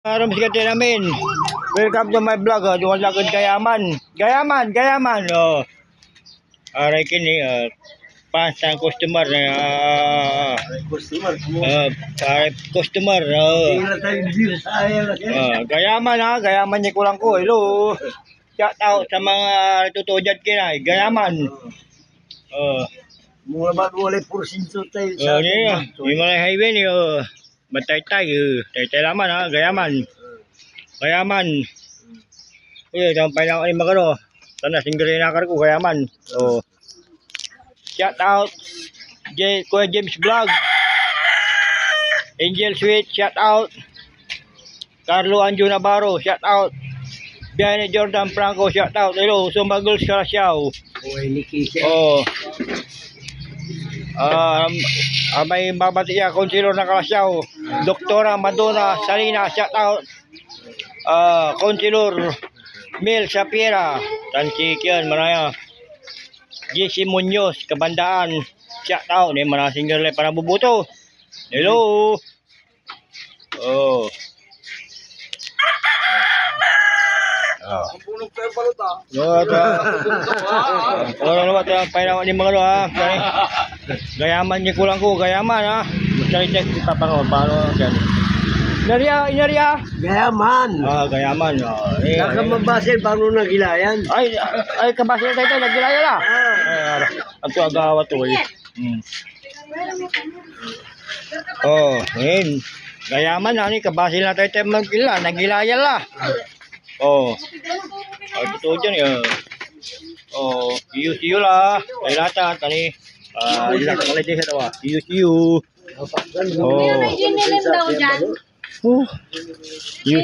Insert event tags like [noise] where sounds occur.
Aram sikati namin. Welcome to my vlog. Oh. Duwan lakad Gayaman. Gayaman, Gayaman. Oh. Aray kini. Uh, pasang customer. Uh, Customer, uh, aray customer. Sa siya. uh, gayaman ha. Gayaman niya kulang ko. Hello. Shout out sa mga totoo dyan kinay. Gayaman. Oh. Mula ba walay porsinso tayo Oh, niya. Yung mga highway ni oh. Batay-tay. Uh. Tay-tay laman ha. Gayaman. Gayaman. Eh, na ako ni Magano. Sana singgari na ko Gayaman. Oh. Shout out. J Kuya James Vlog. Angel Sweet, shout out. Carlo Anjo Navarro, shout out. Biane Jordan Franco, shout out. Hello, Sumagol Sarasyaw. Oh. Um, ah, may babati niya, konsilo ng Kalasyaw. Doktora Madonna Salina, shout out. Ah, konsilor Mil Shapira, Tansikian, Maraya. Jesse Munoz, Kabandaan, shout out. Ni mga single para bubuto. Hello. Oh. Oh. Punog tayo paluta. Yo, ta. Ano naman tayo ang painawa ni mga ano ha. [laughs] Gayaman niya kulang ko, gayaman ha. Cari check kita pa ko, paano yan. Inaria, inaria. Gayaman. Ah, gayaman. Oh, eh, Saka mabasil paano nagilayan. ay, ay, kabasa na tayo tayo, nagilaya na. Ah. Ay, ara. Ang tuwa gawa to eh. Hmm. Oh, ngayon. Gayaman na ni, kabasil na tayo tayo magkila, nagilaya la. Oh. Oh, totoo dyan eh. Oh, you lah. Ay lata, tani. Ah, ilak kalay sa tawa. See you, see you. Oh. May daw dyan. Oh. See